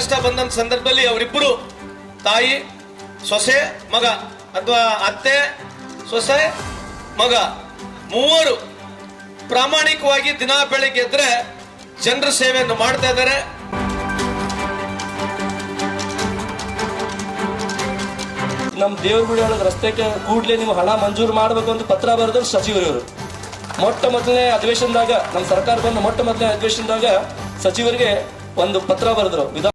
ಕಷ್ಟ ಬಂದಂತ ಸಂದರ್ಭದಲ್ಲಿ ಅವರಿಬ್ಬರು ತಾಯಿ, ಸೊಸೆ, ಮಗ ಅಥವಾ ಅತ್ತೆ, ಸೊಸೆ, ಮಗ ಮೂವರು ಪ್ರಾಮಾಣಿಕವಾಗಿ ದಿನ ಬೆಳಿಗ್ಗೆ ಎದ್ರೆ ಜನರ ಸೇವೆಯನ್ನು ಮಾಡ್ತಾ ಇದ್ದಾರೆ. ನಮ್ಮ ದೇವ್ರ ಗುಡಿ ಒಳಗೆ ರಸ್ತೆಗೆ ಕೂಡಲೇ ನೀವು ಹಣ ಮಂಜೂರು ಮಾಡಬೇಕು ಅಂತ ಪತ್ರ ಬರೆದ್ರು ಸಚಿವರವರು ಮೊಟ್ಟ ಮೊದಲನೇ ಅಧಿವೇಶನದಾಗ ನಮ್ಮ ಸರ್ಕಾರ ಬಂದ ಮೊಟ್ಟ ಮೊದಲನೇ ಅಧಿವೇಶನದಾಗ ಸಚಿವರಿಗೆ ಒಂದು ಪತ್ರ ಬರೆದ್ರು. ವಿಧಾನ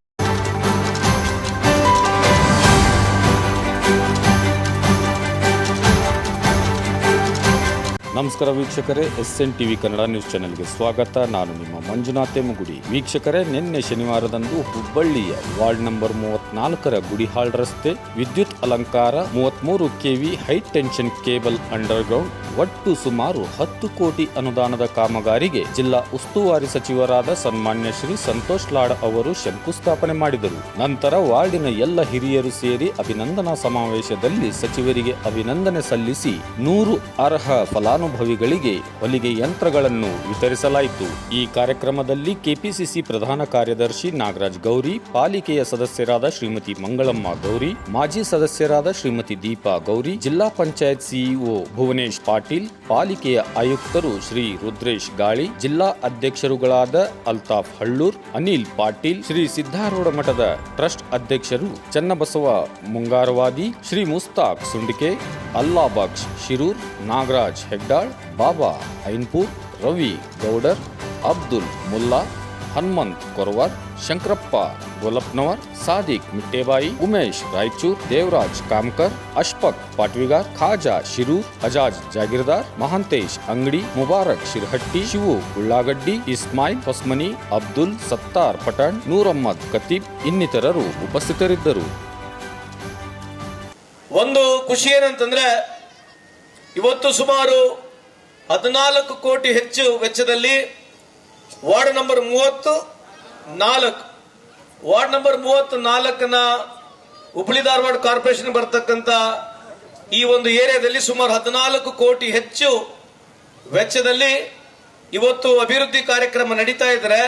ನಮಸ್ಕಾರ ವೀಕ್ಷಕರೇ S N TV Kannada news ಚಾನೆಲ್ಗೆ ಸ್ವಾಗತ. ನಾನು ನಿಮ್ಮ ಮಂಜುನಾಥೆ ಮುಗುಡಿ ವೀಕ್ಷಕರೇ, ನಿನ್ನೆ ಶನಿವಾರದಂದು ಹುಬ್ಬಳ್ಳಿಯ ವಾರ್ಡ್ ನಂಬರ್ ಮೂವತ್ನಾಲ್ಕರ ಗುಡಿಹಾಳ್ ರಸ್ತೆ ವಿದ್ಯುತ್ ಅಲಂಕಾರ ಮೂವತ್ಮೂರು KV high tension cable underground ಒಟ್ಟು ಸುಮಾರು ಹತ್ತು ಕೋಟಿ ಅನುದಾನದ ಕಾಮಗಾರಿಗೆ ಜಿಲ್ಲಾ ಉಸ್ತುವಾರಿ ಸಚಿವರಾದ ಸನ್ಮಾನ್ಯ ಶ್ರೀ ಸಂತೋಷ್ ಲಾಡ್ ಅವರು ಶಂಕುಸ್ಥಾಪನೆ ಮಾಡಿದರು. ನಂತರ ವಾರ್ಡಿನ ಎಲ್ಲ ಹಿರಿಯರು ಸೇರಿ ಅಭಿನಂದನಾ ಸಮಾವೇಶದಲ್ಲಿ ಸಚಿವರಿಗೆ ಅಭಿನಂದನೆ ಸಲ್ಲಿಸಿ ನೂರು ಅರ್ಹ ಫಲಾನುಭವಿಗಳಿಗೆ ಹೊಲಿಗೆ ಯಂತ್ರಗಳನ್ನು ವಿತರಿಸಲಾಯಿತು. ಈ ಕಾರ್ಯಕ್ರಮದಲ್ಲಿ ಕೆಪಿಸಿಸಿ ಪ್ರಧಾನ ಕಾರ್ಯದರ್ಶಿ ನಾಗರಾಜ್ ಗೌರಿ, ಪಾಲಿಕೆಯ ಸದಸ್ಯರಾದ ಶ್ರೀಮತಿ ಮಂಗಳಮ್ಮ ಗೌರಿ, ಮಾಜಿ ಸದಸ್ಯರಾದ ಶ್ರೀಮತಿ ದೀಪಾ ಗೌರಿ, ಜಿಲ್ಲಾ ಪಂಚಾಯತ್ ಸಿಇಒ ಭುವನೇಶ್ ಪಾಟೀಲ್, ಪಾಲಿಕೆಯ ಆಯುಕ್ತರು ಶ್ರೀ ರುದ್ರೇಶ್ ಗಾಳಿ, ಜಿಲ್ಲಾ ಅಧ್ಯಕ್ಷರುಗಳಾದ ಅಲ್ತಾಫ್ ಹಳ್ಳೂರ್, ಅನಿಲ್ ಪಾಟೀಲ್, ಶ್ರೀ ಸಿದ್ದಾರೂಢ ಮಠದ ಟ್ರಸ್ಟ್ ಅಧ್ಯಕ್ಷರು ಚನ್ನಬಸವ ಮುಂಗಾರವಾದಿ, ಶ್ರೀ ಮುಸ್ತಾಕ್ ಸುಂಡಿಕೆ ಅಲ್ಲಾಬಾಕ್ಷ್ ಶಿರೂರ್, ನಾಗರಾಜ್ ಹೆಗ್ಡಾಳ್ ಬಾಬಾ ಐನ್ಪುರ್ ರವಿ ಗೌಡರ್, ಅಬ್ದುಲ್ ಮುಲ್ಲಾ, ಹನುಮಂತ್ ಕೊರವರ್, ಶಂಕರಪ್ಪ ಗೋಲಪ್ನವರ್, ಸಾದಿಕ್ ಮಿಟ್ಟೇಬಾಯಿ, ಉಮೇಶ್ ರಾಯಚೂರ್, ದೇವರಾಜ್ ಕಾಮ್ಕರ್ ಅಶ್ಪಕ್ ಪಾಟ್ವಿಗಾರ್, ಖಾಜಾ ಶಿರೂರ್, ಅಜಾಜ್ ಜಾಗೀರ್ದಾರ್, ಮಹಾಂತೇಶ್ ಅಂಗಡಿ, ಮುಬಾರಕ್ ಶಿರ್ಹಟ್ಟಿ, ಶಿವು ಉಳ್ಳಾಗಡ್ಡಿ, ಇಸ್ಮಾಯಿಲ್ ಹೊಸ್ಮನಿ, ಅಬ್ದುಲ್ ಸತ್ತಾರ್ ಪಠಾಣ್ ನೂರಮ್ಮದ್ ಕತೀಬ್ ಇನ್ನಿತರರು ಉಪಸ್ಥಿತರಿದ್ದರು. ಒಂದು ಖುಷಿ ಏನಂತಂದ್ರೆ ಇವತ್ತು ಸುಮಾರು ಹದಿನಾಲ್ಕು ಕೋಟಿ ಹೆಚ್ಚು ವೆಚ್ಚದಲ್ಲಿ ವಾರ್ಡ್ ನಂಬರ್ ಮೂವತ್ತು ನಾಲ್ಕು. ವಾರ್ಡ್ ನಂಬರ್ ಮೂವತ್ತು ನಾಲ್ಕನ ಹುಬ್ಳಿ ಧಾರವಾಡ ಕಾರ್ಪೊರೇಷನ್ ಬರ್ತಕ್ಕಂತ ಈ ಒಂದು ಏರಿಯಾದಲ್ಲಿ ಸುಮಾರು ಹದಿನಾಲ್ಕು ಕೋಟಿ ಹೆಚ್ಚು ವೆಚ್ಚದಲ್ಲಿ ಇವತ್ತು ಅಭಿವೃದ್ಧಿ ಕಾರ್ಯಕ್ರಮ ನಡೀತಾ ಇದ್ರೆ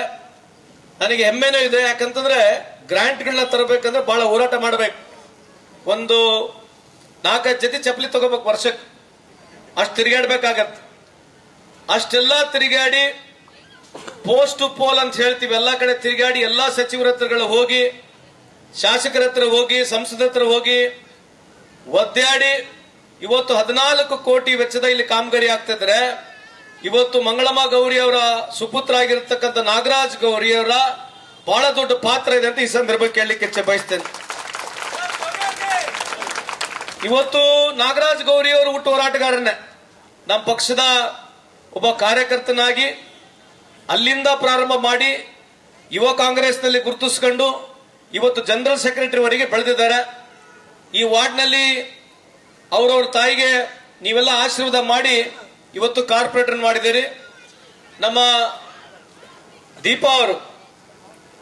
ನನಗೆ ಹೆಮ್ಮೆನೂ ಇದೆ. ಯಾಕಂತಂದ್ರೆ ಗ್ರಾಂಟ್ಗಳನ್ನ ತರಬೇಕಂದ್ರೆ ಬಹಳ ಹೋರಾಟ ಮಾಡಬೇಕು. ಒಂದು ನಾಲ್ಕೈದು ಜೊತೆ ಚಪ್ಪಲಿ ತಗೋಬೇಕು ವರ್ಷಕ್ಕೆ. ಅಷ್ಟು ತಿರುಗಾಡ್ಬೇಕಾಗತ್ತೆ ಅಷ್ಟೆಲ್ಲ ತಿರುಗಾಡಿ ಪೋಸ್ಟ್ ಪೋಲ್ ಅಂತ ಹೇಳ್ತೀವಿ, ಎಲ್ಲ ಕಡೆ ತಿರುಗಾಡಿ, ಎಲ್ಲಾ ಸಚಿವರ ಹತ್ರಗಳು ಹೋಗಿ, ಶಾಸಕರ ಹತ್ರ ಹೋಗಿ ಸಂಸದ ಹತ್ರ ಹೋಗಿ, ಒದ್ದಾಡಿ, ಇವತ್ತು ಹದಿನಾಲ್ಕು ಕೋಟಿ ವೆಚ್ಚದ ಇಲ್ಲಿ ಕಾಮಗಾರಿ ಆಗ್ತಿದ್ರೆ ಇವತ್ತು ಮಂಗಳಮ್ಮ ಗೌರಿ ಅವರ ಸುಪುತ್ರ ಆಗಿರತಕ್ಕಂಥ ನಾಗರಾಜ್ ಗೌರಿ ಅವರ ಬಹಳ ದೊಡ್ಡ ಪಾತ್ರ ಇದೆ ಅಂತ ಈ ಸಂದರ್ಭಕ್ಕೆ ಕೇಳಲಿಕ್ಕೆ ಬಯಸ್ತೇನೆ. ಇವತ್ತು ನಾಗರಾಜ್ ಗೌರಿ ಅವರು ಹುಟ್ಟು ಹೋರಾಟಗಾರನೇ. ನಮ್ಮ ಪಕ್ಷದ ಒಬ್ಬ ಕಾರ್ಯಕರ್ತನಾಗಿ ಅಲ್ಲಿಂದ ಪ್ರಾರಂಭ ಮಾಡಿ ಯುವ ಕಾಂಗ್ರೆಸ್ನಲ್ಲಿ ಗುರುತಿಸಿಕೊಂಡು ಇವತ್ತು ಜನರಲ್ ಸೆಕ್ರೆಟರಿ ವರೆಗೆ ಬೆಳೆದಿದ್ದಾರೆ. ಈ ವಾರ್ಡ್ನಲ್ಲಿ ಅವರವ್ರ ತಾಯಿಗೆ ನೀವೆಲ್ಲ ಆಶೀರ್ವಾದ ಮಾಡಿ ಇವತ್ತು ಕಾರ್ಪೊರೇಟರ್ ಮಾಡಿದ್ದೀರಿ. ನಮ್ಮ ದೀಪಾ ಅವರು,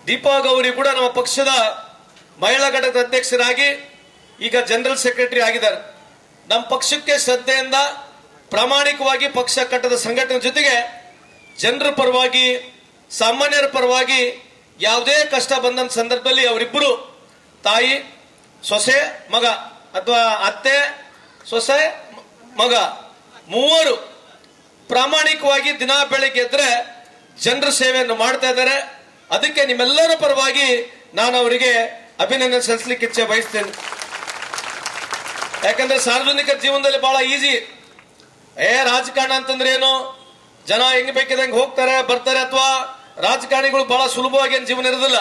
ದೀಪಾ ಗೌರಿ ಕೂಡ ನಮ್ಮ ಪಕ್ಷದ ಮಹಿಳಾ ಘಟಕದ ಅಧ್ಯಕ್ಷರಾಗಿ ಈಗ ಜನರಲ್ ಸೆಕ್ರೆಟರಿ ಆಗಿದ್ದಾರೆ. ನಮ್ಮ ಪಕ್ಷಕ್ಕೆ ಶ್ರದ್ಧೆಯಿಂದ ಪ್ರಾಮಾಣಿಕವಾಗಿ ಪಕ್ಷ ಕಟ್ಟದ ಸಂಘಟನೆ ಜೊತೆಗೆ ಜನರ ಪರವಾಗಿ, ಸಾಮಾನ್ಯರ ಪರವಾಗಿ ಯಾವುದೇ ಕಷ್ಟ ಬಂದಂತ ಸಂದರ್ಭದಲ್ಲಿ ಅವರಿಬ್ಬರು ತಾಯಿ, ಸೊಸೆ, ಮಗ ಅಥವಾ ಅತ್ತೆ, ಸೊಸೆ, ಮಗ ಮೂವರು ಪ್ರಾಮಾಣಿಕವಾಗಿ ದಿನ ಬೆಳಗ್ಗೆ ಎದ್ರೆ ಜನರ ಸೇವೆಯನ್ನು ಮಾಡ್ತಾ ಇದ್ದಾರೆ. ಅದಕ್ಕೆ ನಿಮ್ಮೆಲ್ಲರ ಪರವಾಗಿ ನಾನು ಅವರಿಗೆ ಅಭಿನಂದನೆ ಸಲ್ಲಿಸಲಿಕ್ಕೆ ಇಚ್ಛೆ ಬಯಸ್ತೇನೆ. ಯಾಕಂದ್ರೆ ಸಾರ್ವಜನಿಕ ಜೀವನದಲ್ಲಿ ಬಹಳ ಈಸಿ ಏ, ರಾಜಕಾರಣ ಅಂತಂದ್ರೆ ಏನು? ಜನ ಹೆಂಗ್ ಬೇಕಿದಂಗೆ ಹೋಗ್ತಾರೆ, ಬರ್ತಾರೆ ಅಥವಾ ರಾಜಕಾರಣಿಗಳು ಬಹಳ ಸುಲಭವಾಗಿ ಏನು ಜೀವನ ಇರೋದಿಲ್ಲ.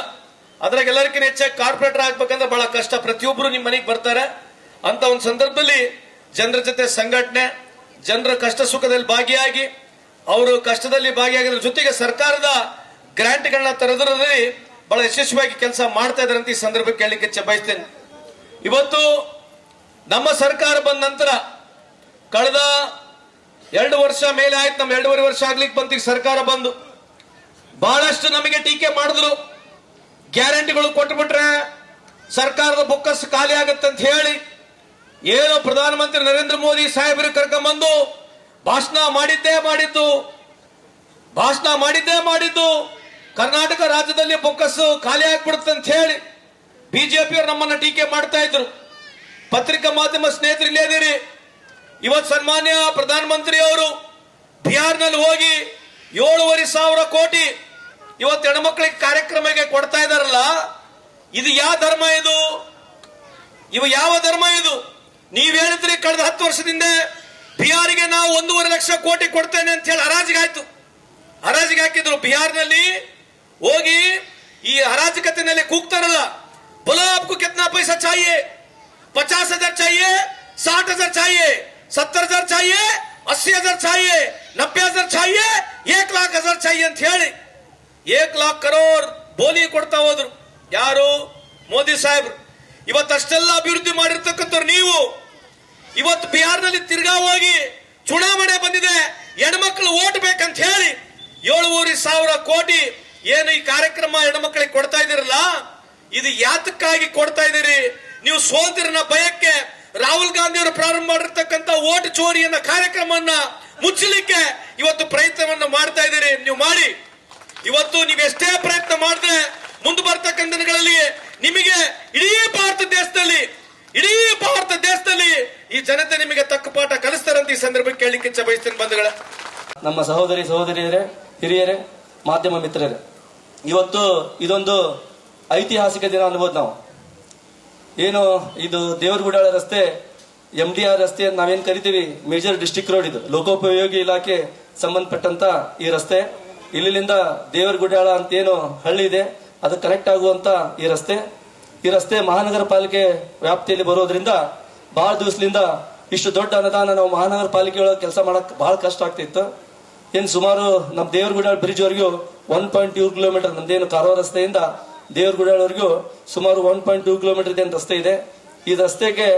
ಅದ್ರಾಗ ಎಲ್ಲರಿಗಿಂತ ಹೆಚ್ಚಾಗಿ ಕಾರ್ಪೊರೇಟರ್ ಆಗ್ಬೇಕಂದ್ರೆ ಬಹಳ ಕಷ್ಟ. ಪ್ರತಿಯೊಬ್ಬರು ನಿಮ್ಮ ಮನೆಗೆ ಬರ್ತಾರೆ. ಅಂತ ಒಂದು ಸಂದರ್ಭದಲ್ಲಿ ಜನರ ಜೊತೆ ಸಂಘಟನೆ, ಜನರ ಕಷ್ಟ ಸುಖದಲ್ಲಿ ಭಾಗಿಯಾಗಿ, ಅವರು ಕಷ್ಟದಲ್ಲಿ ಭಾಗಿಯಾಗಿದ್ರ ಜೊತೆಗೆ ಸರ್ಕಾರದ ಗ್ರಾಂಟ್ಗಳನ್ನ ತರದ್ರಲ್ಲಿ ಬಹಳ ಯಶಸ್ವಿಯಾಗಿ ಕೆಲಸ ಮಾಡ್ತಾ ಇದ್ದಾರೆ ಅಂತ ಈ ಸಂದರ್ಭ ಕೇಳಲಿಕ್ಕೆ ಬಯಸ್ತೇನೆ. ಇವತ್ತು ನಮ್ಮ ಸರ್ಕಾರ ಬಂದ ನಂತರ ಕಳೆದ ಎರಡು ವರ್ಷ ಮೇಲೆ ಆಯ್ತು ನಮ್ಮ ಎರಡೂವರೆ ವರ್ಷ ಆಗ್ಲಿಕ್ಕೆ ಬಂತು ಸರ್ಕಾರ ಬಂದು. ಬಹಳಷ್ಟು ನಮಗೆ ಟೀಕೆ ಮಾಡಿದ್ರು. ಗ್ಯಾರಂಟಿಗಳು ಕೊಟ್ಬಿಟ್ರೆ ಸರ್ಕಾರದ ಬೊಕ್ಕಸ್ ಖಾಲಿ ಆಗುತ್ತೆ ಅಂತ ಹೇಳಿ ಏನು ಪ್ರಧಾನಮಂತ್ರಿ ನರೇಂದ್ರ ಮೋದಿ ಸಾಹೇಬರು ಕರ್ಕೊಂಬಂದು ಭಾಷಣ ಮಾಡಿದ್ದೇ ಮಾಡಿದ್ದು, ಭಾಷಣ ಮಾಡಿದ್ದೇ ಮಾಡಿದ್ದು, ಕರ್ನಾಟಕ ರಾಜ್ಯದಲ್ಲಿ ಬೊಕ್ಕಸ್ ಖಾಲಿ ಆಗ್ಬಿಡುತ್ತೆ ಅಂತ ಹೇಳಿ ಬಿಜೆಪಿಯವರು ನಮ್ಮನ್ನ ಟೀಕೆ ಮಾಡ್ತಾ ಇದ್ರು. ಪತ್ರಿಕಾ ಮಾಧ್ಯಮ ಸ್ನೇಹಿತರು ಇಲ್ಲೇ ಇದೀರಿ ಇವತ್ತು ಸನ್ಮಾನ್ಯ ಪ್ರಧಾನಮಂತ್ರಿ ಅವರು ಬಿಹಾರ್ನಲ್ಲಿ ಹೋಗಿ ಏಳುವರೆ ಸಾವಿರ ಕೋಟಿ ಇವತ್ತು ಹೆಣ್ಮಕ್ಳಿಗೆ ಕಾರ್ಯಕ್ರಮಕ್ಕೆ ಕೊಡ್ತಾ ಇದಾರಲ್ಲ ಇದು ಯಾವ ಧರ್ಮ ಇದು ಇವು ಯಾವ ಧರ್ಮ ಇದು ನೀವ್ ಹೇಳಿದ್ರಿ ಕಳೆದ ಹತ್ತು ವರ್ಷದಿಂದ ಬಿಹಾರಿಗೆ ನಾವು ಒಂದೂವರೆ ಲಕ್ಷ ಕೋಟಿ ಕೊಡ್ತೇನೆ ಅಂತ ಹೇಳಿ ಹರಾಜಿಗೆ ಆಯ್ತು ಹರಾಜಿಗೆ ಹಾಕಿದ್ರು ಬಿಹಾರ್ನಲ್ಲಿ ಹೋಗಿ ಈ ಹರಾಜಕತೆನಲ್ಲಿ ಕೂಗ್ತಾರಲ್ಲ बोलो आपको कितना पैसा चाहिए पचास हजार चाहिए साठ हजार चाहिए ಸತ್ತರ ಹಜಾರ್ ಚಾಯಿ ಅಸ್ಸಿ ಹಜಾರ್ ಚಾಯಿ ನಬ್ಬೆ ಹಜಾರ್ ಚಾಯಿ ಏಕ್ ಲಾಖ ಹಜಾರ್ ಚಾಯಿ ಅಂತ ಹೇಳಿ ಏಕ್ ಲಾಖ್ ಕರೋರ್ ಬೋಲಿ ಕೊಡ್ತಾ ಹೋದ್ರು. ಯಾರು? ಮೋದಿ ಸಾಹೇಬ್ರು. ಇವತ್ತಷ್ಟೆಲ್ಲ ಅಭಿವೃದ್ಧಿ ಮಾಡಿರ್ತಕ್ಕಂಥವ್ರು ನೀವು. ಇವತ್ತು ಬಿಹಾರ್ನಲ್ಲಿ ತಿರ್ಗಾ ಹೋಗಿ ಚುನಾವಣೆ ಬಂದಿದೆ. ಹೆಣ್ಮಕ್ಳು ಓಟ್ ಬೇಕಂತ ಹೇಳಿ ಏಳುವರೆ ಸಾವಿರ ಕೋಟಿ ಏನು ಈ ಕಾರ್ಯಕ್ರಮ ಹೆಣ್ಮಕ್ಳಿಗೆ ಕೊಡ್ತಾ ಇದ್ದೀರಲ್ಲ? ಇದು ಯಾತಕ್ಕಾಗಿ ಕೊಡ್ತಾ ಇದ್ದೀರಿ? ನೀವು ಸೋತಿರ ಭಯಕ್ಕೆ ರಾಹುಲ್ ಗಾಂಧಿ ಅವರು ಪ್ರಾರಂಭ ಮಾಡಿರ್ತಕ್ಕಂಥ ಓಟ್ ಚೋರಿಯನ್ನ ಕಾರ್ಯಕ್ರಮವನ್ನ ಮುಚ್ಚಲಿಕ್ಕೆ ಇವತ್ತು ಪ್ರಯತ್ನವನ್ನ ಮಾಡ್ತಾ ಇದ್ದೀರಿ. ನೀವು ಮಾಡಿ. ಇವತ್ತು ನೀವು ಎಷ್ಟೇ ಪ್ರಯತ್ನ ಮಾಡಿದ್ರೆ ಮುಂದೆ ಬರ್ತಕ್ಕಂಥ ದಿನಗಳಲ್ಲಿ ನಿಮಗೆ ಇಡೀ ಭಾರತ ದೇಶದಲ್ಲಿ, ಇಡೀ ಭಾರತ ದೇಶದಲ್ಲಿ ಈ ಜನತೆ ನಿಮಗೆ ತಕ್ಕ ಪಾಠ ಕಲಿಸ್ತಾರಂತ ಈ ಸಂದರ್ಭಕ್ಕೆ ಕೇಳಲಿಕ್ಕೆ ಇಚ್ಛೆ ಬಯಸ್ತೇನೆ ಬಂಧುಗಳ. ನಮ್ಮ ಸಹೋದರಿ, ಸಹೋದರಿಯರೇ, ಹಿರಿಯರೇ, ಮಾಧ್ಯಮ ಮಿತ್ರರೇ, ಇವತ್ತು ಇದೊಂದು ಐತಿಹಾಸಿಕ ದಿನ ಅನ್ಬೋದು ನಾವು. ಏನು, ಇದು ದೇವರಗುಡಾಳ ರಸ್ತೆ ಎಂ ಡಿ ಆರ್ ರಸ್ತೆ ನಾವೇನ್ ಕರಿತೀವಿ? ಮೇಜರ್ ಡಿಸ್ಟಿಕ್ ರೋಡ್ ಇದು. ಲೋಕೋಪಯೋಗಿ ಇಲಾಖೆ ಸಂಬಂಧಪಟ್ಟಂತ ಈ ರಸ್ತೆ. ಇಲ್ಲಿಂದ ದೇವರಗುಡ್ಯಾಳ ಅಂತ ಏನು ಹಳ್ಳಿ ಇದೆ. ಅದು ಕನೆಕ್ಟ್ ಆಗುವಂತ ಈ ರಸ್ತೆ. ಈ ರಸ್ತೆ ಮಹಾನಗರ ಪಾಲಿಕೆ ವ್ಯಾಪ್ತಿಯಲ್ಲಿ ಬರೋದ್ರಿಂದ ಬಹಳ ದಿವಸದಿಂದ ಇಷ್ಟು ದೊಡ್ಡ ಅನುದಾನ ನಾವು ಮಹಾನಗರ ಪಾಲಿಕೆ ಒಳಗೆ ಕೆಲಸ ಮಾಡಕ್ ಬಹಳ ಕಷ್ಟ ಆಗ್ತಿತ್ತು. ಏನ್ ಸುಮಾರು ನಮ್ಮ ದೇವರಗುಡ್ಯಾಳ ಬ್ರಿಡ್ಜ್ ವರೆಗೂ ಒನ್ ಪಾಯಿಂಟ್ ಟೂ ಕಿಲೋಮೀಟರ್ ನಮ್ದೇನು ಕಾರವಾರ ರಸ್ತೆಯಿಂದ ದೇವರಗುಡ್ಯಾಳವರೆಗೂ ಸುಮಾರು ಒನ್ ಪಾಯಿಂಟ್ ಟೂ ಕಿಲೋಮೀಟರ್ ಇದೆ ರಸ್ತೆ ಇದೆ. ಈ ರಸ್ತೆಗೆ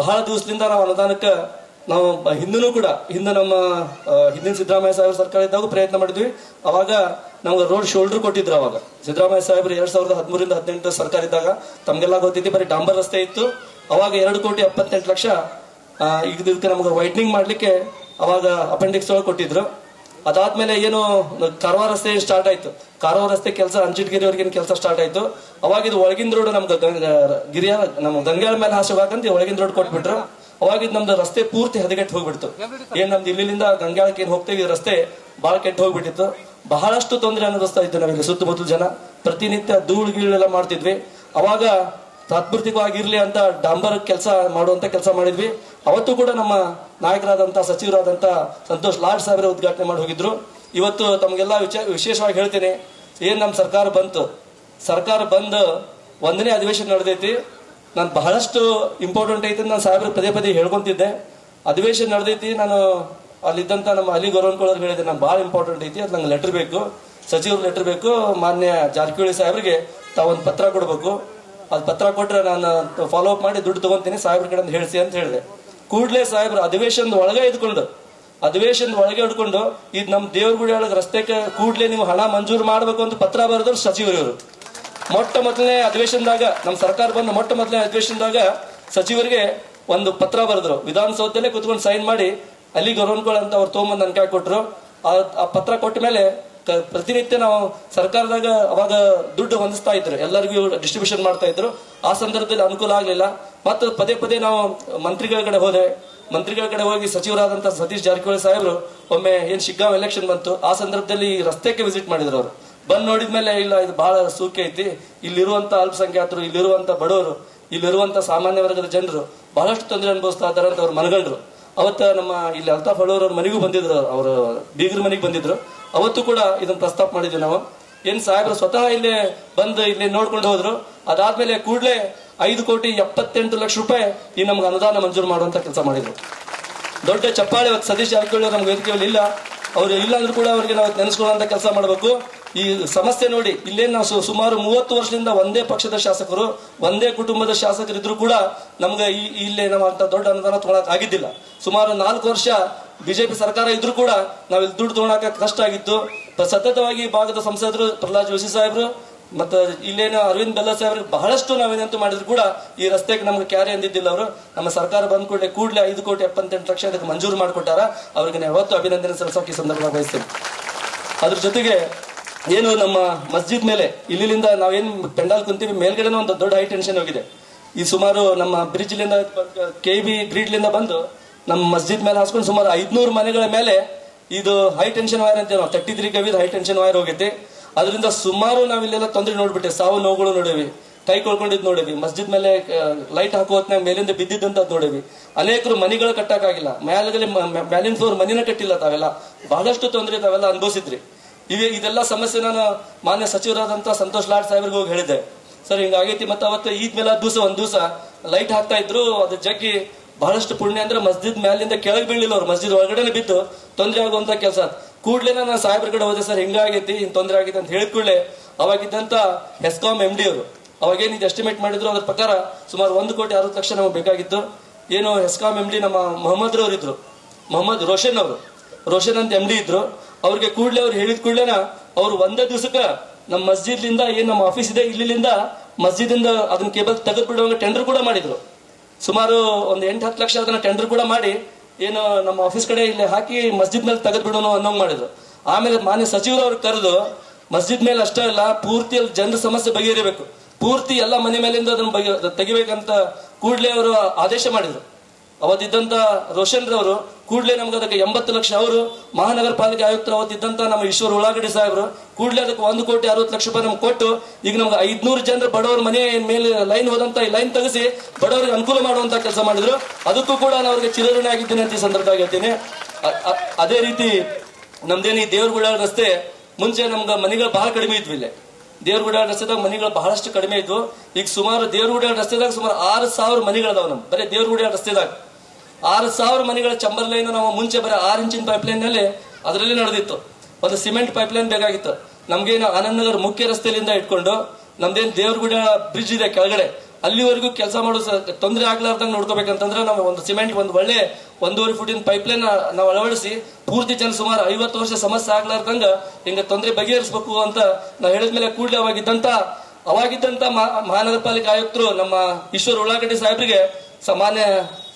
ಬಹಳ ದಿವಸದಿಂದ ನಾವು ಅನುದಾನಕ್ಕೆ ನಾವು ಹಿಂದೂ ಕೂಡ, ಹಿಂದೆ ನಮ್ಮ ಹಿಂದಿನ ಸಿದ್ದರಾಮಯ್ಯ ಸಾಹೇಬ್ ಸರ್ಕಾರ ಇದ್ದಾಗ ಪ್ರಯತ್ನ ಮಾಡಿದ್ವಿ. ಅವಾಗ ನಮ್ಗೆ ರೋಡ್ ಶೋಲ್ಡರ್ ಕೊಟ್ಟಿದ್ರು ಅವಾಗ. ಸಿದ್ದರಾಮಯ್ಯ ಸಾಹೇಬ್ರು ಎರಡ್ ಸಾವಿರದ ಹದಿಮೂರಿಂದ ಹದಿನೆಂಟು ಸರ್ಕಾರ ಇದ್ದಾಗ ತಮ್ಗೆಲ್ಲ ಗೊತ್ತೈತಿ ಬರೀ ಡಾಂಬರ್ ರಸ್ತೆ ಇತ್ತು. ಅವಾಗ ಎರಡು ಕೋಟಿ ಎಪ್ಪತ್ತೆಂಟು ಲಕ್ಷ ಇದಕ್ಕೆ ನಮ್ಗೆ ವೈಟ್ನಿಂಗ್ ಮಾಡ್ಲಿಕ್ಕೆ ಅವಾಗ ಅಪೆಂಡಿಕ್ಸ್ ಒಳಗೆ ಕೊಟ್ಟಿದ್ರು. ಅದಾದ್ಮೇಲೆ ಏನು, ಕಾರವಾರ ರಸ್ತೆ ಸ್ಟಾರ್ಟ್ ಆಯ್ತು. ಕಾರವಾರ ರಸ್ತೆ ಕೆಲಸ ಅಂಚಿಟ್ಗಿರಿವರೆಗಿನ ಕೆಲಸ ಸ್ಟಾರ್ಟ್ ಆಯ್ತು. ಅವಾಗ ಇದು ಒಳಗಿನ ರೋಡ್ ನಮ್ದು ಗಿರಿಯ, ನಮ್ಮ ಗಂಗಾಳ ಮೇಲೆ ಹಾಸೋಗಾಕಂತ ಒಳಗಿನ ರೋಡ್ ಕೊಟ್ಬಿಟ್ರು. ಅವಾಗ ಇದು ನಮ್ದು ರಸ್ತೆ ಪೂರ್ತಿ ಹದಗೆಟ್ಟು ಹೋಗ್ಬಿಡ್ತು. ಏನ್ ನಮ್ದು ಇಲ್ಲಿಂದ ಗಂಗಾಳಕ್ಕೆ ಏನ್ ಹೋಗ್ತೇವೆ ರಸ್ತೆ ಬಹಳ ಕೆಟ್ಟು ಹೋಗ್ಬಿಟ್ಟಿತ್ತು. ಬಹಳಷ್ಟು ತೊಂದರೆ ಅನುಭವಿಸ್ತಾ ಇದ್ವಿ ನಮಗೆ ಸುತ್ತಮುತ್ತಲು ಜನ. ಪ್ರತಿನಿತ್ಯ ಧೂಳು ಗೀಳೆಲ್ಲ ಮಾಡ್ತಿದ್ವಿ. ಅವಾಗ ತಾತ್ಪೂರ್ತಿಕವಾಗಿರ್ಲಿ ಅಂತ ಡಾಂಬರ್ ಕೆಲಸ ಮಾಡುವಂತ ಕೆಲಸ ಮಾಡಿದ್ವಿ. ಅವತ್ತು ಕೂಡ ನಮ್ಮ ನಾಯಕರಾದಂತ ಸಚಿವರಾದಂಥ ಸಂತೋಷ್ ಲಾಡ್ ಸಾಹೇಬ್ರೆ ಉದ್ಘಾಟನೆ ಮಾಡಿ ಹೋಗಿದ್ರು. ಇವತ್ತು ತಮಗೆಲ್ಲ ವಿಶೇಷವಾಗಿ ಹೇಳ್ತೇನೆ, ಏನು ನಮ್ಮ ಸರ್ಕಾರ ಬಂತು? ಸರ್ಕಾರ ಬಂದು ಒಂದನೇ ಅಧಿವೇಶನ ನಡೆದೈತಿ. ನಾನು ಬಹಳಷ್ಟು ಇಂಪಾರ್ಟೆಂಟ್ ಐತಿ ನಾನು ಸಾಹೇಬ್ರ ಪದೇ ಪದೇ ಹೇಳ್ಕೊತಿದ್ದೆ. ಅಧಿವೇಶನ ನಡೆದೈತಿ, ನಾನು ಅಲ್ಲಿದ್ದಂತ ನಮ್ಮ ಅಲಿ ಗೌರವನ್ಕೊಳ್ಳೋರು ಹೇಳಿದೆ ನಾನು ಭಾಳ ಇಂಪಾರ್ಟೆಂಟ್ ಐತಿ, ಅದು ನಂಗೆ ಲೆಟರ್ ಬೇಕು. ಸಚಿವರು ಲೆಟರ್ ಬೇಕು, ಮಾನ್ಯ ಜಾರಕಿಹೊಳಿ ಸಾಹೇಬ್ರಿಗೆ ತಾವೊಂದು ಪತ್ರ ಕೊಡಬೇಕು. ಅದು ಪತ್ರ ಕೊಟ್ಟರೆ ನಾನು ಫಾಲೋ ಅಪ್ ಮಾಡಿ ದುಡ್ಡು ತಗೊಂತೀನಿ, ಸಾಹೇಬ್ರ ಕಡೆ ಹೇಳಿಸಿ ಅಂತ ಹೇಳಿದೆ. ಕೂಡ್ಲೇ ಸಾಹೇಬ್ರು, ಅಧಿವೇಶನದ ಒಳಗೆ ಇದ್ಕೊಂಡು, ಅಧಿವೇಶನದ ಒಳಗೆ ಹಿಡ್ಕೊಂಡು, ಇದು ನಮ್ಮ ದೇವ್ರಗುಡಿ ಒಳಗೆ ರಸ್ತೆಗೆ ಕೂಡ್ಲೆ ನೀವು ಹಣ ಮಂಜೂರು ಮಾಡಬೇಕು ಅಂತ ಪತ್ರ ಬರೆದ್ರು ಸಚಿವರು ಇವರು. ಮೊಟ್ಟ ಮೊದಲನೇ ಅಧಿವೇಶನದಾಗ ನಮ್ಮ ಸರ್ಕಾರ ಬಂದ ಮೊಟ್ಟ ಮೊದಲನೇ ಅಧಿವೇಶನದಾಗ ಸಚಿವರಿಗೆ ಒಂದು ಪತ್ರ ಬರೆದ್ರು. ವಿಧಾನಸೌಧದಲ್ಲೇ ಕುತ್ಕೊಂಡು ಸೈನ್ ಮಾಡಿ ಅಲ್ಲಿ ಗೌರವಗಳು ಅಂತ ಅವ್ರು ತೊಗೊಂಬಂದು ನನ್ನ ಕೊಟ್ರು. ಆ ಆ ಪತ್ರ ಕೊಟ್ಟ ಮೇಲೆ ಪ್ರತಿನಿತ್ಯ ನಾವು ಸರ್ಕಾರದಾಗ ಅವಾಗ ದುಡ್ಡು ಹೊಂದಿಸ್ತಾ ಇದ್ರು. ಎಲ್ಲರಿಗೂ ಡಿಸ್ಟ್ರಿಬ್ಯೂಷನ್ ಮಾಡ್ತಾ ಇದ್ರು. ಆ ಸಂದರ್ಭದಲ್ಲಿ ಅನುಕೂಲ ಆಗ್ಲಿಲ್ಲ. ಮತ್ತು ಪದೇ ಪದೇ ನಾವು ಮಂತ್ರಿಗಳ ಕಡೆ ಹೋದೆ. ಮಂತ್ರಿಗಳ ಕಡೆ ಹೋಗಿ ಸಚಿವರಾದಂತ ಸತೀಶ್ ಜಾರಕಿಹೊಳಿ ಸಾಹೇಬರು ಒಮ್ಮೆ ಏನ್ ಶಿಗ್ಗಾಂವ್ ಎಲೆಕ್ಷನ್ ಬಂತು, ಆ ಸಂದರ್ಭದಲ್ಲಿ ರಸ್ತೆಗೆ ವಿಸಿಟ್ ಮಾಡಿದ್ರು ಅವರು. ಬಂದ್ ನೋಡಿದ್ಮೇಲೆ ಇಲ್ಲ, ಇದು ಬಹಳ ಸೂಕ್ಯ ಐತಿ. ಇಲ್ಲಿರುವಂತ ಅಲ್ಪಸಂಖ್ಯಾತರು, ಇಲ್ಲಿರುವಂತ ಬಡವರು, ಇಲ್ಲಿರುವಂತ ಸಾಮಾನ್ಯ ವರ್ಗದ ಜನರು ಬಹಳಷ್ಟು ತೊಂದರೆ ಅನುಭವಿಸ್ತಾ ಇದ್ದಾರೆ ಅಂತ ಅವ್ರು ಮನಗಂಡ್ರು. ಅವತ್ತ ನಮ್ಮ ಇಲ್ಲಿ ಅಲ್ತಾಫ್ ಅಳೋರ್ ಅವ್ರ ಮನೆಗೂ ಬಂದಿದ್ರು, ಅವರು ಬೀಗರ ಮನೆಗೆ ಬಂದಿದ್ರು. ಅವತ್ತು ಕೂಡ ಇದನ್ನ ಪ್ರಸ್ತಾಪ ಮಾಡಿದ್ವಿ ನಾವು. ಏನ್ ಸಾಹೇಬರು ಸ್ವತಃ ಇಲ್ಲೇ ಬಂದು ಇಲ್ಲಿ ನೋಡ್ಕೊಂಡು ಹೋದ್ರು. ಅದಾದ್ಮೇಲೆ ಕೂಡಲೇ ಐದು ಕೋಟಿ ಎಪ್ಪತ್ತೆಂಟು ಲಕ್ಷ ರೂಪಾಯಿ ಈ ನಮ್ಗೆ ಅನುದಾನ ಮಂಜೂರು ಮಾಡುವಂತ ಕೆಲಸ ಮಾಡಿದ್ರು. ದೊಡ್ಡ ಚಪ್ಪಾಳೆ ಇವತ್ತು ಸತೀಶ್ ಜಾರಕಿಹೊಳಿ ನಮ್ಗೆ ವೇದಿಕೆಯಲ್ಲಿ ಇಲ್ಲ. ಅವ್ರು ಇಲ್ಲ ಅಂದ್ರೂ ಕೂಡ ಅವ್ರಿಗೆ ನಾವು ನೆನೆಸ್ಕೊಳ್ಳುವಂತ ಕೆಲಸ ಮಾಡಬೇಕು. ಈ ಸಮಸ್ಯೆ ನೋಡಿ, ಇಲ್ಲೇನು ನಾವು ಸುಮಾರು ಮೂವತ್ತು ವರ್ಷದಿಂದ ಒಂದೇ ಪಕ್ಷದ ಶಾಸಕರು, ಒಂದೇ ಕುಟುಂಬದ ಶಾಸಕರಿದ್ರು ಕೂಡ ನಮ್ಗೆ ಈ ಇಲ್ಲೇ ನಾವು ಅಂತ ದೊಡ್ಡ ಅನುದಾನ ತೊಗೊಳಕ್ ಆಗಿದ್ದಿಲ್ಲ. ಸುಮಾರು ನಾಲ್ಕು ವರ್ಷ ಬಿಜೆಪಿ ಸರ್ಕಾರ ಇದ್ರು ಕೂಡ ನಾವಿಲ್ಲಿ ದುಡ್ಡು ತೊಗೊಳಕ ಕಷ್ಟ ಆಗಿತ್ತು. ಸತತವಾಗಿ ಭಾಗದ ಸಂಸದರು ಪ್ರಹ್ಲಾದ್ ಜೋಶಿ ಸಾಹೇಬ್ರು ಮತ್ತೆ ಇಲ್ಲೇನು ಅರವಿಂದ್ ಬೆಲ್ಲ ಸಾಹೇಬ್ರಿಗೆ ಬಹಳಷ್ಟು ನಾವೇನಂತೂ ಮಾಡಿದ್ರು ಕೂಡ ಈ ರಸ್ತೆಗೆ ನಮ್ಗೆ ಕ್ಯಾರಿ ಅಂದಿದ್ದಿಲ್ಲ ಅವರು. ನಮ್ಮ ಸರ್ಕಾರ ಬಂದ ಕೂಡಲೇ ಕೂಡಲೇ ಐದು ಕೋಟಿ ಎಪ್ಪತ್ತೆಂಟು ಲಕ್ಷ ಅದಕ್ಕೆ ಮಂಜೂರು ಮಾಡಿಕೊಟ್ಟಾರ. ಅವ್ರಿಗೆ ನಾವು ಯಾವತ್ತು ಅಭಿನಂದನೆ ಸಲ್ಲಿಸೋಕೆ ಸಂದರ್ಭ ಬಯಸ್ತೇನೆ. ಅದ್ರ ಜೊತೆಗೆ ಏನು ನಮ್ಮ ಮಸ್ಜಿದ್ ಮೇಲೆ ಇಲ್ಲಿಂದ ನಾವೇನು ಪೆಂಡಾಲ್ ಕುಂತೀವಿ, ಮೇಲ್ಗಡೆನೂ ಒಂದು ದೊಡ್ಡ ಹೈ ಟೆನ್ಷನ್ ಹೋಗಿದೆ. ಈ ಸುಮಾರು ನಮ್ಮ ಬ್ರಿಡ್ಜ್ಲಿಂದ ಕೆ ಬಿ ಗ್ರೀಡ್ಲಿಂದ ಬಂದು ನಮ್ಮ ಮಸ್ಜಿದ್ ಮೇಲೆ ಹಾಸ್ಕೊಂಡು ಸುಮಾರು ಐದ್ನೂರು ಮನೆಗಳ ಮೇಲೆ ಇದು ಹೈ ಟೆನ್ಷನ್ ವೈರ್ ಅಂತ ನಾವು. Thirty three KV high tension wire ಹೋಗೈತಿ. ಅದರಿಂದ ಸುಮಾರು ನಾವ್ ಇಲ್ಲೆಲ್ಲ ತೊಂದರೆ ನೋಡ್ಬಿಟ್ಟೆ, ಸಾವು ನೋವುಗಳು ನೋಡೇವಿ, ಕೈ ಕೊಳ್ಕೊಂಡಿದ್ ನೋಡೇವಿ, ಮಸ್ಜಿದ್ ಮೇಲೆ ಲೈಟ್ ಹಾಕೋ ಹೊತ್ನಾಗ ಮೇಲಿಂದ ಬಿದ್ದಿದ್ದಂತ ನೋಡೇವಿ. ಅನೇಕರು ಮನಿಗಳು ಕಟ್ಟಕ್ಕಾಗಿಲ್ಲ ಮ್ಯಾಲಗಲಿ ಮ್ಯಾಲಿನ ಫ್ಲೋರ್ ಮನಿನ ಕಟ್ಟಿಲ್ಲ ತಾವೆಲ್ಲ, ಬಹಳಷ್ಟು ತೊಂದರೆ ತಾವೆಲ್ಲ ಅನುಭವಿಸಿದ್ರಿ. ಇವೆ, ಇದೆಲ್ಲ ಸಮಸ್ಯೆ ನಾನು ಮಾನ್ಯ ಸಚಿವರಾದಂತ ಸಂತೋಷ್ ಲಾಡ್ ಸಾಹೇಬ್ರಿಗೆ ಹೋಗಿ ಹೇಳಿದೆ ಸರ್ ಹಿಂಗಾಗೈತಿ ಮತ್ತೆ ಅವತ್ತು ಈದ್ ಮೇಲೆ ದಿವಸ, ಒಂದ್ ದಿವಸ ಲೈಟ್ ಹಾಕ್ತಾ ಇದ್ರು, ಅದು ಜಗ್ಗಿ ಬಹಳಷ್ಟು ಪುಣ್ಯ ಅಂದ್ರೆ ಮಸ್ಜಿದ್ ಮ್ಯಾಲಿಂದ ಕೆಳಗೆ ಬೀಳಿಲ್ಲ ಅವ್ರು, ಮಸ್ಜಿದ್ ಒಳಗಡೆನೆ ಬಿದ್ದು ತೊಂದರೆ ಆಗುವಂತ ಕೆಲಸ ಕೂಡ್ಲೇ ನಾನು ಸಾಹೇಬ್ರ ಕಡೆ ಹೋದೆ, ಸರ್, ಹಿಂಗಾಗೈತಿ ಹಿಂಗ್ ತೊಂದರೆ ಆಗೈತಿ ಅಂತ ಹೇಳಿದ ಕೂಡಲೇ ಅವಾಗಿದ್ದಂತ ಹೆಸ್ಕಾಂ ಎಂ ಡಿ ಅವರು, ಅವಾಗೇನು ಇದು ಎಸ್ಟಿಮೇಟ್ ಮಾಡಿದ್ರು, ಅದ್ರ ಪ್ರಕಾರ ಸುಮಾರು ಒಂದು ಕೋಟಿ ಅರವತ್ತು ಲಕ್ಷ ನಮಗೆ ಬೇಕಾಗಿತ್ತು. ಏನು ಹೆಸ್ಕಾಂ ಎಂ ಡಿ ನಮ್ಮ ಮೊಹಮ್ಮದ್ ರವ್ರು ಇದ್ರು, ಮೊಹಮ್ಮದ್ ರೋಷನ್ ಅವರು. ರೋಷನ್ ಅಂತ ಎಂ ಡಿ ಇದ್ರು. ಅವ್ರಿಗೆ ಕೂಡ್ಲೆ ಅವ್ರು ಹೇಳಿದ ಕೂಡ್ಲೆನ ಅವ್ರು ಒಂದೇ ದಿವಸಕ್ಕ ನಮ್ಮ ಮಸ್ಜಿದ್ಲಿಂದ, ಏನ್ ನಮ್ಮ ಆಫೀಸ್ ಇದೆ, ಇಲ್ಲಿಂದ ಮಸ್ಜಿದಿಂದ ಅದನ್ನ ಕೇಬಲ್ ತೆಗೆದು ಟೆಂಡರ್ ಕೂಡ ಮಾಡಿದ್ರು. ಸುಮಾರು ಒಂದು ಎಂಟು ಹತ್ತು ಲಕ್ಷ ಅದನ್ನ ಟೆಂಡರ್ ಕೂಡ ಮಾಡಿ ಏನು ನಮ್ಮ ಆಫೀಸ್ ಕಡೆ ಇಲ್ಲಿ ಹಾಕಿ ಮಸ್ಜಿದ್ ಮೇಲೆ ತೆಗೆದು ಬಿಡೋಣ ಅನ್ನೋಂಗ್ ಮಾಡಿದ್ರು. ಆಮೇಲೆ ಮಾನ್ಯ ಸಚಿವರು ಕರೆದು ಮಸ್ಜಿದ್ ಮೇಲೆ ಅಷ್ಟೇ ಅಲ್ಲ, ಪೂರ್ತಿ ಅಲ್ಲಿ ಜನರ ಸಮಸ್ಯೆ ಬಗೆಹರಿಬೇಕು. ಪೂರ್ತಿ ಎಲ್ಲ ಮನೆ ಮೇಲಿಂದ ಅದನ್ನ ಬಗೆ, ತೆಗಿಬೇಕಂತ ಕೂಡಲೇ ಅವರು ಆದೇಶ ಮಾಡಿದ್ರು. ಅವತ್ತಿದ್ದಂತ ರೋಷನ್ ರವರು ಕೂಡಲೇ ನಮ್ಗೆ ಅದಕ್ಕೆ ಎಂಬತ್ತು ಲಕ್ಷ ಅವರು ಮಹಾನಗರ ಪಾಲಿಕೆ ಆಯುಕ್ತರು ಅವತ್ತಿದ್ದಂತ ನಮ್ಮ ಈಶ್ವರ ಉಳ್ಳಾಗಡ್ಡಿ ಸಾಹೇಬರು ಕೂಡಲೇ ಅದಕ್ಕೆ ಒಂದು ಕೋಟಿ ಅರವತ್ತು ಲಕ್ಷ ರೂಪಾಯಿ ನಮ್ಗೆ ಕೊಟ್ಟು ಈಗ ನಮ್ಗೆ ಐದ್ನೂರು ಜನರ ಬಡವರ ಮನೆ ಮೇಲೆ ಲೈನ್ ಹೋದಂತ ಈ ಲೈನ್ ತೆಗೆಸಿ ಬಡವರಿಗೆ ಅನುಕೂಲ ಮಾಡುವಂತ ಕೆಲಸ ಮಾಡಿದ್ರು. ಅದಕ್ಕೂ ಕೂಡ ನಾನು ಅವ್ರಿಗೆ ಚಿರಋಣ ಆಗಿದ್ದೇನೆ ಅಂತ ಈ ಸಂದರ್ಭ ಅ- ಅದೇ ರೀತಿ ನಮ್ದೇನು ಈ ದೇವ್ರಗುಡ ರಸ್ತೆ ಮುಂಚೆ ನಮ್ಗೆ ಮನೆಗಳು ಬಹಳ ಕಡಿಮೆ ಇದ್ವಿ ಇಲ್ಲೇ. ದೇವ್ರಗುಡ ರಸ್ತೆದಾಗ ಮನೆಗಳು ಬಹಳಷ್ಟು ಕಡಿಮೆ ಇದ್ವು. ಈಗ ಸುಮಾರು ದೇವ್ರಗುಡ ರಸ್ತೆದಾಗ ಸುಮಾರು ಆರು ಸಾವಿರ ಮನೆಗಳದಾವ ನಮ್ ಬರೀ ದೇವ್ರಗುಡ ರಸ್ತೆದಾಗ. ಆರು ಸಾವಿರ ಮನೆಗಳ ಚಂಬರ್ ಲೈನ್ ನಾವು ಮುಂಚೆ ಬರೀ ಆರು ಇಂಚಿನ ಪೈಪ್ ಲೈನ್ನಲ್ಲಿ ಅದರಲ್ಲಿ ನಡೆದಿತ್ತು. ಒಂದು ಸಿಮೆಂಟ್ ಪೈಪ್ ಲೈನ್ ಬೇಕಾಗಿತ್ತು. ನಮ್ಗೇನು ಆನಂದ್ ನಗರ್ ಮುಖ್ಯ ರಸ್ತೆಯಿಂದ ಇಟ್ಕೊಂಡು ನಮ್ದೇನು ದೇವ್ರಗುಡ ಬ್ರಿಡ್ಜ್ ಇದೆ ಕೆಳಗಡೆ, ಅಲ್ಲಿವರೆಗೂ ಕೆಲಸ ಮಾಡೋ ತೊಂದರೆ ಆಗ್ಲಾರ್ದಂಗೆ ನೋಡ್ಕೋಬೇಕಂತಂದ್ರೆ ನಾವು ಒಂದು ಸಿಮೆಂಟ್ ಒಂದು ಒಳ್ಳೆ ಒಂದೂವರೆ ಫುಟಿನ ಪೈಪ್ ಲೈನ್ ನಾವು ಅಳವಡಿಸಿ ಪೂರ್ತಿ ಜನ ಸುಮಾರು ಐವತ್ತು ವರ್ಷ ಸಮಸ್ಯೆ ಆಗ್ಲಾರ್ದಂಗೆ ಹಿಂಗೆ ತೊಂದರೆ ಬಗೆಹರಿಸಬೇಕು ಅಂತ ನಾವು ಹೇಳಿದ್ಮೇಲೆ ಕೂಡಲೇ ಅವಾಗಿದ್ದಂತ ಮಹಾ- ಮಹಾನಗರ ಪಾಲಿಕೆ ಆಯುಕ್ತರು ನಮ್ಮ ಈಶ್ವರ್ ಉಳ್ಳಾಗಡ್ಡಿ ಸಾಹೇಬ್ರಿಗೆ ಸಾಮಾನ್ಯ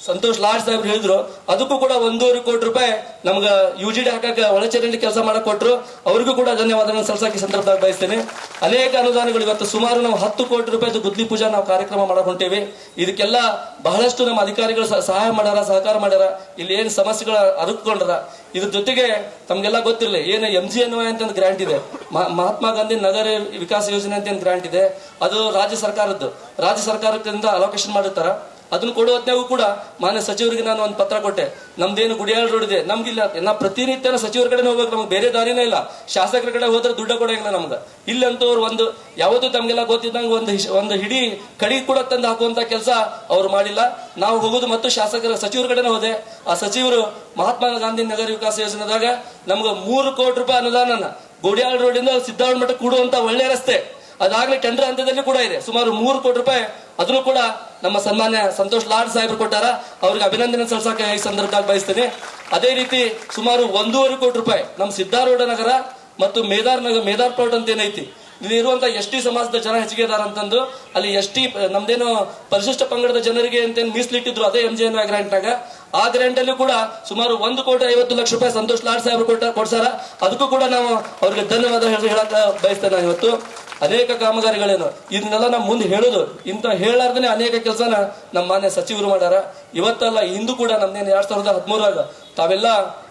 ಸಂತೋಷ್ ಲಾಡ್ ಸಾಹೇಬ್ರು ಹೇಳಿದ್ರು, ಅದಕ್ಕೂ ಕೂಡ ಒಂದೂವರೆ ಕೋಟಿ ರೂಪಾಯಿ ನಮ್ಗೆ ಯು ಜಿ ಡಿ ಹಾಕಕ್ಕೆ ಒಳಚರಂಡಿ ಕೆಲಸ ಮಾಡಕ್ ಕೊಟ್ಟರು ಅವ್ರಿಗೂ ಕೂಡ ಧನ್ಯವಾದಗಳನ್ನು ಸಲ್ಸಕ್ಕೆ ಸಂದರ್ಭದಾಗ ಬಯಸ್ತೇನೆ. ಅನೇಕ ಅನುದಾನಗಳು ಇವತ್ತು ಸುಮಾರು ನಾವು ಹತ್ತು ಕೋಟಿ ರೂಪಾಯಿದು ಗುದ್ಲಿ ಪೂಜಾ ನಾವು ಕಾರ್ಯಕ್ರಮ ಮಾಡಕ್ ಹೊಂಟೇವಿ ಇದಕ್ಕೆಲ್ಲ ಬಹಳಷ್ಟು ನಮ್ಮ ಅಧಿಕಾರಿಗಳು ಸಹಾಯ ಮಾಡ್ಯಾರ, ಸಹಕಾರ ಮಾಡ್ಯಾರ. ಇಲ್ಲಿ ಏನು ಸಮಸ್ಯೆಗಳ ಅರುಕೊಂಡ್ರ. ಇದ್ರ ಜೊತೆಗೆ ತಮ್ಗೆಲ್ಲ ಗೊತ್ತಿರಲಿ, ಏನು ಎಂ ಜಿ ಎನ್ ವೈ ಅಂತ ಒಂದು ಗ್ರಾಂಟ್ ಇದೆ. ಮಹಾ- ಮಹಾತ್ಮ ಗಾಂಧಿ ನಗರ ವಿಕಾಸ ಯೋಜನೆ ಅಂತ ಒಂದು ಗ್ರಾಂಟ್ ಇದೆ. ಅದು ರಾಜ್ಯ ಸರ್ಕಾರದ್ದು. ರಾಜ್ಯ ಸರ್ಕಾರದಿಂದ ಅಲೋಕೇಶನ್ ಮಾಡಿರ್ತಾರ. ಅದನ್ನ ಕೊಡೋ ಹೊತ್ನಾಗೂ ಕೂಡ ಮಾನ್ಯ ಸಚಿವರಿಗೆ ನಾನು ಒಂದು ಪತ್ರ ಕೊಟ್ಟೆ. ನಮ್ದೇನು ಗುಡಿಯಾಳ ರೋಡ್ ಇದೆ, ನಮ್ಗಿಲ್ಲ. ನಾ ಪ್ರತಿನಿತ್ಯನ ಸಚಿವರ ಕಡೆ ಹೋಗ್ಬೇಕು. ನಮ್ಗೆ ಬೇರೆ ದಾರಿನೇ ಇಲ್ಲ. ಶಾಸಕರ ಕಡೆ ಹೋದ್ರೆ ದುಡ್ಡ ಕೊಡಂಗಿಲ್ಲ ನಮ್ಗೆ. ಇಲ್ಲಂತವ್ರು ಒಂದು, ಯಾವತ್ತೂ ತಮ್ಗೆಲ್ಲ ಗೊತ್ತಿದ್ದಂಗೆ ಒಂದು ಒಂದು ಹಿಡಿ ಕಡಿ ಕೂಡ ತಂದು ಹಾಕುವಂತ ಕೆಲಸ ಅವ್ರು ಮಾಡಿಲ್ಲ. ನಾವು ಹೋಗೋದು ಮತ್ತು ಶಾಸಕರ, ಸಚಿವರ ಕಡೆನೇ ಹೋದೆ. ಆ ಸಚಿವರು ಮಹಾತ್ಮ ಗಾಂಧಿ ನಗರ ವಿಕಾಸ ಯೋಜನೆದಾಗ ನಮ್ಗೆ ಮೂರು ಕೋಟಿ ರೂಪಾಯಿ ಅನುದಾನನ ಗುಡಿಯಾಳ ರೋಡಿಂದ ಸಿದ್ದಾವಣ ಮಠ ಕೂಡುವಂತ ಒಳ್ಳೆ ರಸ್ತೆ. ಅದಾಗಲೇ ಟೆಂಡರ್ ಹಂತದಲ್ಲಿ ಕೂಡ ಇದೆ. ಸುಮಾರು ಮೂರು ಕೋಟಿ ರೂಪಾಯಿ ಅದನ್ನು ಕೂಡ ನಮ್ಮ ಸನ್ಮಾನ್ಯ ಸಂತೋಷ್ ಲಾಡ್ ಸಾಹೇಬರು ಕೊಟ್ಟಾರ. ಅವ್ರಿಗೆ ಅಭಿನಂದನೆ ಸಲ್ಲಿಸಕ್ಕೆ ಈ ಸಂದರ್ಭದಾಗ ಬಯಸ್ತೇನೆ. ಅದೇ ರೀತಿ ಸುಮಾರು ಒಂದೂವರೆ ಕೋಟಿ ರೂಪಾಯಿ ನಮ್ಮ ಸಿದ್ದಾರೂಢ ನಗರ ಮತ್ತು ಮೇದಾರ್ ನಗರ ಮೇದಾರ್ ಪ್ಲಾಟ್ ಅಂತ ಏನೈತಿ. ಇಲ್ಲಿ ಇರುವಂತ ಎಸ್ ಟಿ ಸಮಾಜದ ಜನ ಹೆಚ್ಚಿಗೆ ಇದಾರ ಅಂತಂದು ಅಲ್ಲಿ ಎಸ್ ಟಿ ನಮ್ದೇನು ಪರಿಶಿಷ್ಟ ಪಂಗಡದ ಜನರಿಗೆ ಅಂತೇನು ಮೀಸಲಿಟ್ಟಿದ್ರು ಅದೇ ಎಂ ಜಿ ಎನ್ ಗ್ರಾಂಟ್ನಾಗ ಆ ಗ್ರಾಂಟ್ ಅಲ್ಲಿ ಕೂಡ ಸುಮಾರು ಒಂದು ಕೋಟಿ ಐವತ್ತು ಲಕ್ಷ ರೂಪಾಯಿ ಸಂತೋಷ್ ಲಾಡ್ ಸಾಹೇಬರು ಕೊಟ್ಟ, ಕೊಡ್ಸಾರ. ಅದಕ್ಕೂ ಕೂಡ ನಾವು ಅವ್ರಿಗೆ ಧನ್ಯವಾದ ಹೇಳಿ, ಹೇಳಕ್ ಬಯಸ್ತೇನೆ ಇವತ್ತು ಅನೇಕ ಕಾಮಗಾರಿಗಳೇನು. ಇದನ್ನೆಲ್ಲ ನಮ್ಮ ಮುಂದೆ ಹೇಳೋದು. ಇಂತ ಹೇಳಾರ್ದನೆ ಅನೇಕ ಕೆಲಸನ ನಮ್ಮ ಮಾನ್ಯ ಸಚಿವರು ಮಾಡ್ಯಾರ. ಇವತ್ತಲ್ಲ ಇಂದು ಕೂಡ ನಮ್ದೇನು ಎರಡ್ ಸಾವಿರದ ಹದಿಮೂರಾಗ. ತಾವೆಲ್ಲ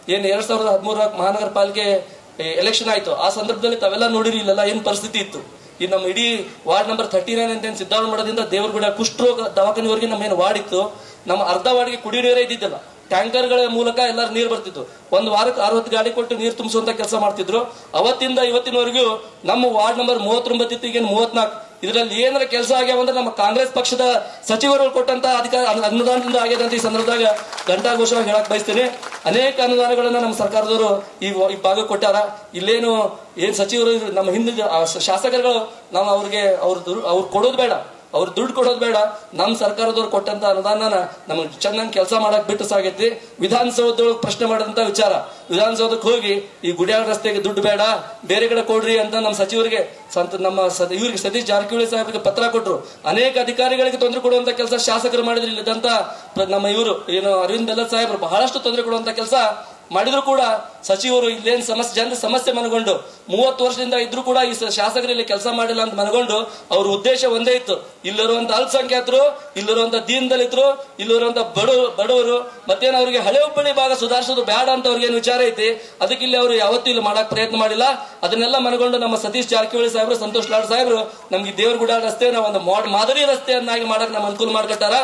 ಏನು ಎರಡ್ ಸಾವಿರದ ಹದಿಮೂರಾಗ ಮಹಾನಗರ ಪಾಲಿಕೆ ಎಲೆಕ್ಷನ್ ಆಯ್ತು. ಆ ಸಂದರ್ಭದಲ್ಲಿ ತಾವೆಲ್ಲ ನೋಡಿರಿ, ಇಲ್ಲೆಲ್ಲ ಏನ್ ಪರಿಸ್ಥಿತಿ ಇತ್ತು. ಈ ನಮ್ಮ ಇಡೀ ವಾರ್ಡ್ ನಂಬರ್ ತರ್ಟಿ ನೈನ್ ಅಂತ ಏನ್ ಸಿದ್ದಾವಣ ಮಾಡೋದ್ರಿಂದ ದೇವರಗುಡ ಕುಷ್ಠರೋಗ ದವಾಖಾನೆವರೆಗೆ ನಮ್ಮ ಏನು ವಾರ್ಡ್ ಇತ್ತು. ನಮ್ಮ ಅರ್ಧ ವಾರ್ಡ್ಗೆ ಕುಡಿ ನೀರೇ ಇದ್ದಿದ್ದಲ್ಲ. ಟ್ಯಾಂಕರ್ಗಳ ಮೂಲಕ ಎಲ್ಲರೂ ನೀರು ಬರ್ತಿತ್ತು. ಒಂದು ವಾರಕ್ಕೆ ಅರವತ್ತು ಗಾಡಿ ಕೊಟ್ಟು ನೀರು ತುಂಬಿಸುವಂತ ಕೆಲಸ ಮಾಡ್ತಿದ್ರು. ಅವತ್ತಿಂದ ಇವತ್ತಿನವರೆಗೂ ನಮ್ಮ ವಾರ್ಡ್ ನಂಬರ್ ಮೂವತ್ತೊಂಬತ್ತು ಇತ್ತು ಈಗ ಮೂವತ್ನಾಲ್ಕು. ಇದರಲ್ಲಿ ಏನಾರ ಕೆಲಸ ಆಗ್ಯಾವ ಅಂದ್ರೆ ನಮ್ಮ ಕಾಂಗ್ರೆಸ್ ಪಕ್ಷದ ಸಚಿವರು ಕೊಟ್ಟಂತ ಅಧಿಕಾರ ಅನುದಾನದಿಂದ ಆಗ್ಯದ ಅಂತ ಈ ಸಂದರ್ಭದಾಗ ಘಂಟಾಘೋಷವಾಗಿ ಹೇಳಕ್ ಬಯಸ್ತೇನೆ. ಅನೇಕ ಅನುದಾನಗಳನ್ನ ನಮ್ಮ ಸರ್ಕಾರದವರು ಈ ಈ ಭಾಗಕ್ಕೆ ಕೊಟ್ಟಾರ. ಇಲ್ಲೇನು ಏನ್ ಸಚಿವರು ನಮ್ಮ ಹಿಂದೆ ಶಾಸಕರುಗಳು, ನಾವು ಅವ್ರಿಗೆ ಅವ್ರ ದುರ್- ಅವ್ರು ಕೊಡೋದು ಬೇಡ. ಅವ್ರು ದುಡ್ಡು ಕೊಡೋದು ಬೇಡ. ನಮ್ಮ ಸರ್ಕಾರದವ್ರು ಕೊಟ್ಟಂತ ಅನುದಾನನ ನಮಗೆ ಚೆನ್ನಾಗಿ ಕೆಲಸ ಮಾಡಕ್ ಬಿಟ್ಟು ಸಾಗೈತಿ. ವಿಧಾನಸೌಧದೊಳಗೆ ಪ್ರಶ್ನೆ ಮಾಡಿದಂತ ವಿಚಾರ. ವಿಧಾನಸೌಧಕ್ಕೆ ಹೋಗಿ ಈ ಗುಡಿಯಾಳ ರಸ್ತೆಗೆ ದುಡ್ಡು ಬೇಡ, ಬೇರೆ ಕಡೆ ಕೊಡ್ರಿ ಅಂತ ನಮ್ಮ ಸಚಿವರಿಗೆ ಸಂತ ನಮ್ಮ ಇವರಿಗೆ ಸತೀಶ್ ಜಾರಕಿಹೊಳಿ ಸಾಹೇಬರಿಗೆ ಪತ್ರ ಕೊಟ್ಟರು ಅನೇಕ ಅಧಿಕಾರಿಗಳಿಗೆ ತೊಂದರೆ ಕೊಡುವಂತ ಕೆಲಸ ಶಾಸಕರು ಮಾಡಿದ್ರಿ, ಇಲ್ಲದಂತ ನಮ್ಮ ಇವರು, ಏನು ಅರವಿಂದ್ ಬೆಲ್ಲ ಸಾಹೇಬರು ಬಹಳಷ್ಟು ತೊಂದರೆ ಕೊಡುವಂತ ಕೆಲಸ ಮಾಡಿದ್ರು ಕೂಡ ಸಚಿವರು ಇಲ್ಲೇನು ಸಮಸ್ಯೆ ಜನರ ಸಮಸ್ಯೆ ಮನಗೊಂಡು ಮೂವತ್ತು ವರ್ಷದಿಂದ ಇದ್ರು ಕೂಡ ಈ ಶಾಸಕರಲ್ಲಿ ಕೆಲಸ ಮಾಡಿಲ್ಲ ಅಂತ ಮನಗೊಂಡು ಅವ್ರ ಉದ್ದೇಶ ಒಂದೇ ಇತ್ತು. ಇಲ್ಲಿರುವಂತ ಅಲ್ಪಸಂಖ್ಯಾತರು, ಇಲ್ಲಿರುವಂತ ದೀನ್ ದಲಿತರು ಇಲ್ಲಿರುವಂತ ಬಡವ ಬಡವರು, ಮತ್ತೇನು ಅವರಿಗೆ ಹಳೆ ಹುಬ್ಬಳ್ಳಿ ಭಾಗ ಸುಧಾರಿಸೋದು ಬೇಡ ಅಂತ ಅವ್ರಿಗೆ ಏನು ವಿಚಾರ ಐತಿ? ಅದಕ್ಕೆ ಇಲ್ಲಿ ಅವರು ಯಾವತ್ತೂ ಇಲ್ಲಿ ಮಾಡಕ್ ಪ್ರಯತ್ನ ಮಾಡಿಲ್ಲ. ಅದನ್ನೆಲ್ಲ ಮನಗೊಂಡು ನಮ್ಮ ಸತೀಶ್ ಜಾರಕಿಹೊಳಿ ಸಾಹೇಬರು, ಸಂತೋಷ್ ಲಾಡ್ ಸಾಹೇಬರು, ನಮ್ಗೆ ದೇವರಗುಡ ರಸ್ತೆ ನಾವು ಒಂದು ಮಾದರಿ ರಸ್ತೆಯನ್ನಾಗಿ ಮಾಡಕ್ ನಮ್ಮ ಅನುಕೂಲ ಮಾಡ್ಕೊಟ್ಟಾರ.